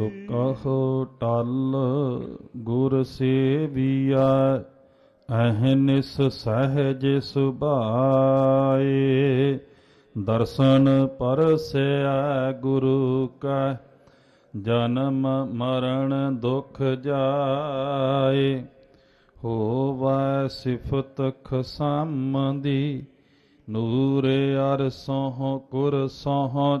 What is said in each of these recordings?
ਸੋ ਟਲ ਗੁਰ ਸੇਵੀਆ ਅਹਨਿਸ ਸਹਜ ਸੁਭਾਏ। ਦਰਸ਼ਨ ਪਰਸੈ ਗੁਰੂ ਕਾ, ਜਨਮ ਮਰਨ ਦੁਖ ਜਾਏ। ਹੋਵੈ ਸਿਫਤ ਖਸਮਦੀ, ਨੂਰ ਅਰਸੋਂ ਕੁਰ ਸੋਹ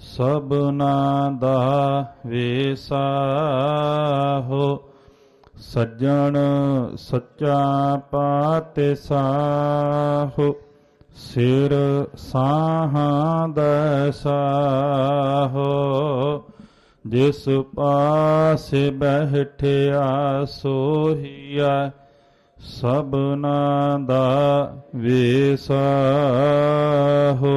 ਸਭਨਾ ਦਾ ਵੇਸਾਹੋ, ਸੱਜਣ ਸੱਚਾ ਪਾਤਸ਼ਾਹ, ਸਿਰ ਸਾਹਾਂ ਦਸਾਹੋ ਜਿਸ ਪਾਸੇ ਬਹਿਠਿਆ ਸੋਹੀਆ ਸਭਨਾ ਦਾ ਵੇਸਾਹੋ।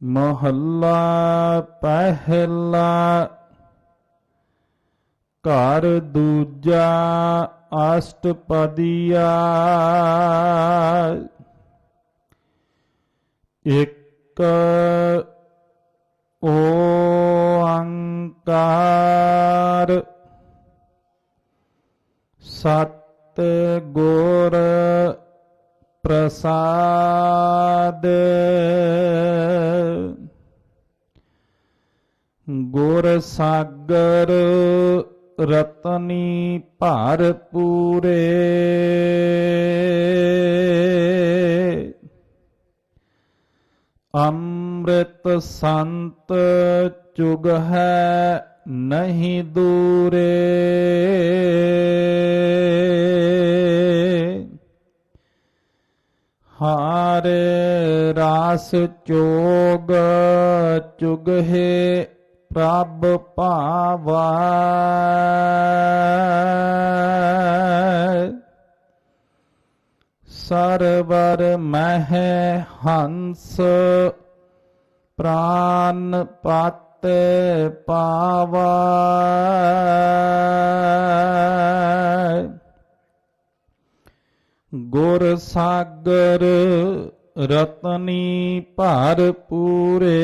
ਮਹੱਲਾ ਪਹਿਲਾ ਘਰ ਦੂਜਾ ਅਸ਼ਟਪਦੀਆ ਇੱਕ ਓੰਕਾਰ ਸਤ ਗੁਰ ਪ੍ਰਸਾਦ। ਗੁਰ ਸਾਗਰ ਰਤਨੀ ਭਰ ਪੂਰੇ। ਅੰਮ੍ਰਿਤ ਸੰਤ ਚੁਗ ਹੈ ਨਹੀਂ ਦੂਰੇ। ਹਾਰੇ ਰਾਸ ਚੋਗ ਚੁਗਹਿ ਪ੍ਰਭ ਭਾਵਾ। ਸਰਵਰ ਮਹਿ ਹੰਸ ਪ੍ਰਾਨ ਪਤ ਪਾਵਾ। ਗੁਰ ਸਾਗਰ ਰਤਨੀ ਭਰ ਪੂਰੇ।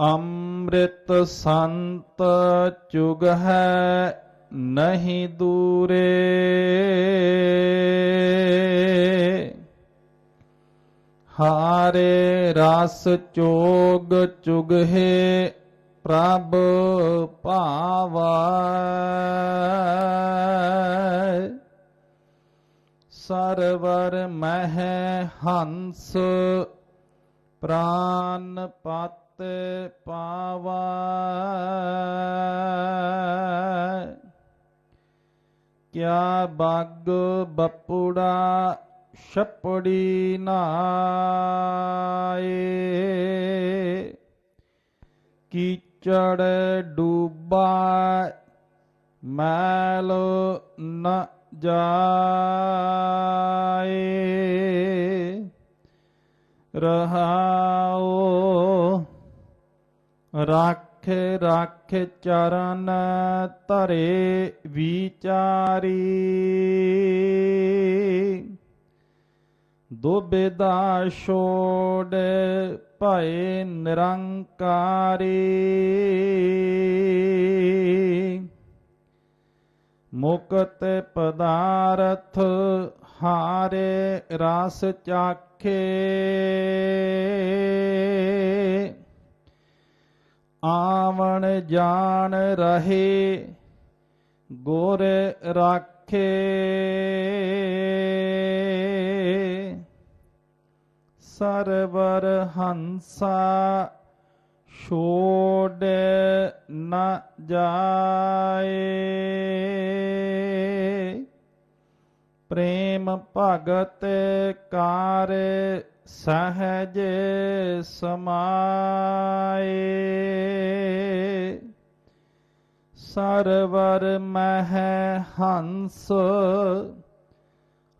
ਅੰਮ੍ਰਿਤ ਸੰਤ ਚੁਗ ਹੈ ਨਹੀਂ ਦੂਰੇ। ਹਾਰੇ ਰਸ ਚੋਗ ਚੁਗਹਿ ਪ੍ਰਭ ਭਾਵਾ। ਸਰਵਰ ਮਹਿ ਹੰਸ ਪ੍ਰਾਨ ਪਤ ਪਾਵਾ। ਕਿਆ ਬੱਗ ਬਪੁੜਾ ਛਪੜੀ ਨਾਏ। ਕੀਚੜ ਡੂਬਾ ਮੈਲ ਨ ਜਾਏ। ਰਹਾਓ ਰੱਖ ਰੱਖ ਚਰਨ ਧਰੇ ਵਿਚਾਰੀ। ਦੁਬਿਦਾ ਛੋੜ ਭਏ ਨਿਰੰਕਾਰੀ। ਮੁਕਤ ਪਦਾਰਥ ਹਾਰੇ ਰਸ ਚਾਖੇ। ਆਵਣ ਜਾਣ ਰਹੇ ਗੁਰ ਰਾਖੇ। ਸਰਵਰ ਹੰਸਾ ਛੋੜ ਨ ਜਾਏ। ਪ੍ਰੇਮ ਭਗਤ ਕਾਰ ਸਹਜ ਸਮਾਏ। ਸਰਵਰ ਮਹਿ ਹੰਸ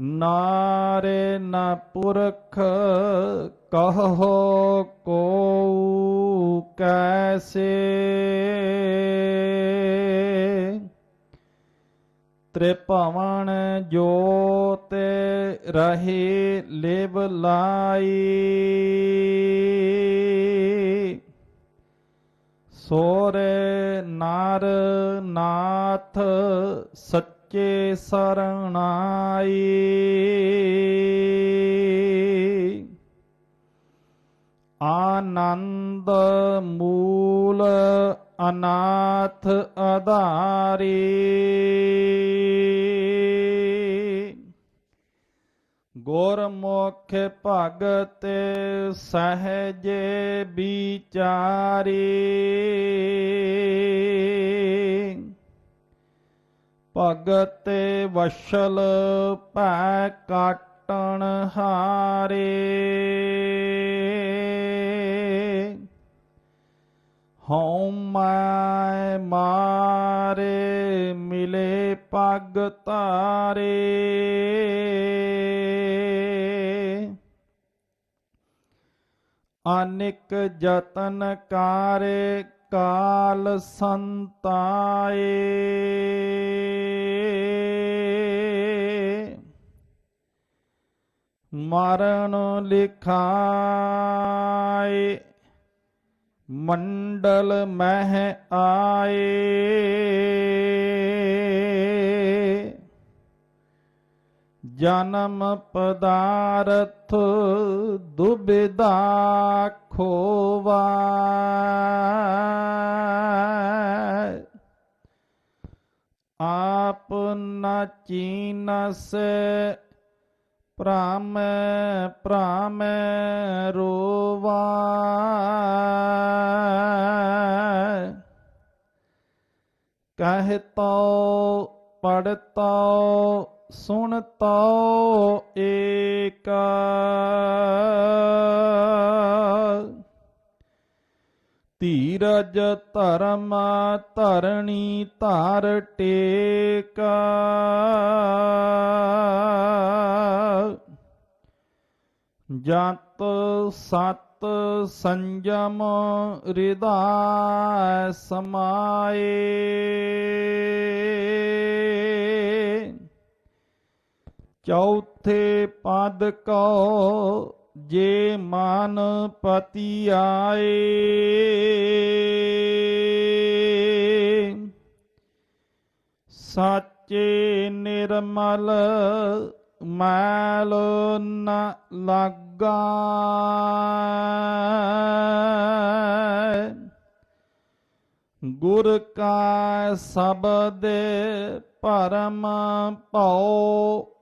ਨਾਰੇ ਨ ਪੁਰਖ ਕਹੋ ਕੋ ਕੈਸੇ। ਤ੍ਰਿਭਵਨ ਜੋਤ ਰਹੇ ਲਿਵ ਲਾਈ। ਸੋਰੇ ਨਾਰ ਨਾਥ ਸੱਚੇ ਸਰਣਾਈ ਆਨੰਦ ਮੂਲ ਅਨਾਥ ਆਧਾਰੀ ਗੁਰਮੁਖ ਭਗਤ ਸਹਜ ਵਿਚਾਰੀ। ਭਗਤ ਵਸ਼ਲ ਭੈ ਕਾਟਣ ਹਾਰੇ। ਹਉ ਮੈਂ ਮਾਰੇ ਮਿਲੇ ਪਗ ਤਾਰੇ ਅਨਿਕ ਜਤਨ ਕਾਰੇ ਕਾਲ ਸੰਤਾਏ। ਮਰਨ ਲਿਖਾਏ ਮੰਡਲ ਮਹਿ ਆਏ। ਜਨਮ ਪਦਾਰਥ ਦੁਬਿਦਾ ਖੋਵਾ। ਆਪ ਨ ਚੀਨਸ ਪ੍ਰਾਮ ਪ੍ਰਾਮ ਰੋਵਾ। ਕਹਿਤੋ ਪੜਤੋ ਸੁਣਤੋ ਏਕਾ। ਧੀਰਜ ਧਰਮ ਧਰਣੀ ਧਾਰ ਟੇਕ। ਜਤ ਸਤ ਸੰਜਮ ਹਿਰਦਾ ਸਮਾਏ। ਚੌਥੇ ਪਦ ਕੋ ਜੇ ਮਨ ਪਤੀ ਆਏ ਸਾਚੇ ਨਿਰਮਲ ਮੈਲ ਨ ਲਾਗਾ। ਗੁਰ ਕਾ ਸ਼ਬਦ ਪਰਮ ਭਉ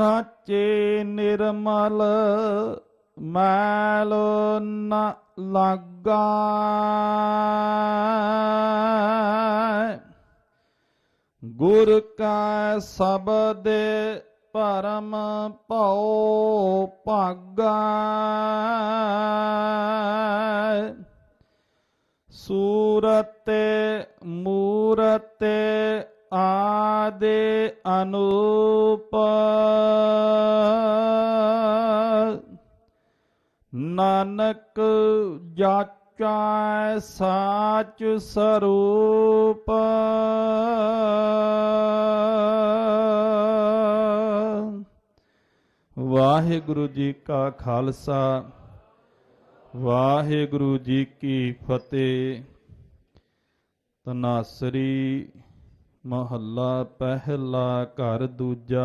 ਸੱਚ ਸਾਚੇ ਨਿਰਮਲ ਮੈਲ ਨ ਲਾਗਾ। ਗੁਰ ਕਾ ਸਬਦੇ ਪਰਮ ਭਉ ਭਾਗਾ। ਸੂਰਤ ਮੂਰਤੇ ਦੇ ਅਨੂਪ ਨਾਨਕ ਜਾਚੈ ਸਾਚ ਸਰੂਪ ਵਾਹਿਗੁਰੂ ਜੀ ਕਾ ਖਾਲਸਾ, ਵਾਹਿਗੁਰੂ ਜੀ ਕੀ ਫਤਿਹ। ਤਨਾਸਰੀ ਮਹੱਲਾ ਪਹਿਲਾ ਘਰ ਦੂਜਾ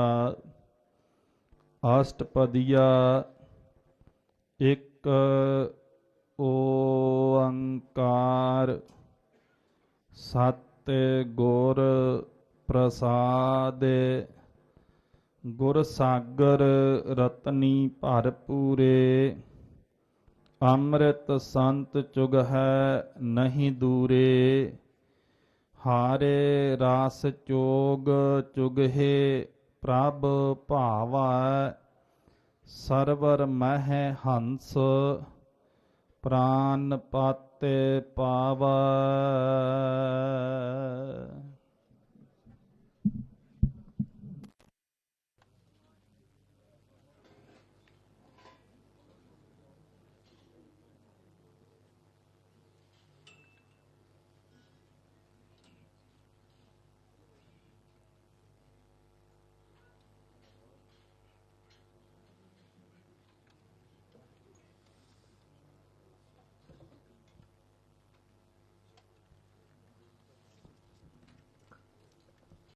ਅਸ਼ਟਪਦੀਆ ਇੱਕ ਓੰਕਾਰ ਸਤ ਗੁਰ ਪ੍ਰਸਾਦਿ, ਗੁਰ ਸਾਗਰ ਰਤਨੀ ਭਰਪੂਰੇ, ਅੰਮ੍ਰਿਤ ਸੰਤ ਚੁਗ ਹੈ ਨਹੀਂ ਦੂਰੇ। ਹਾਰੇ ਰਾਸ ਚੋਗ ਚੁਗਹਿ ਪ੍ਰਭ ਭਾਵਾ ਸਰਵਰ ਮਹਿ ਹੰਸ ਪ੍ਰਾਨ ਪਾਤੇ ਪਾਵੈ।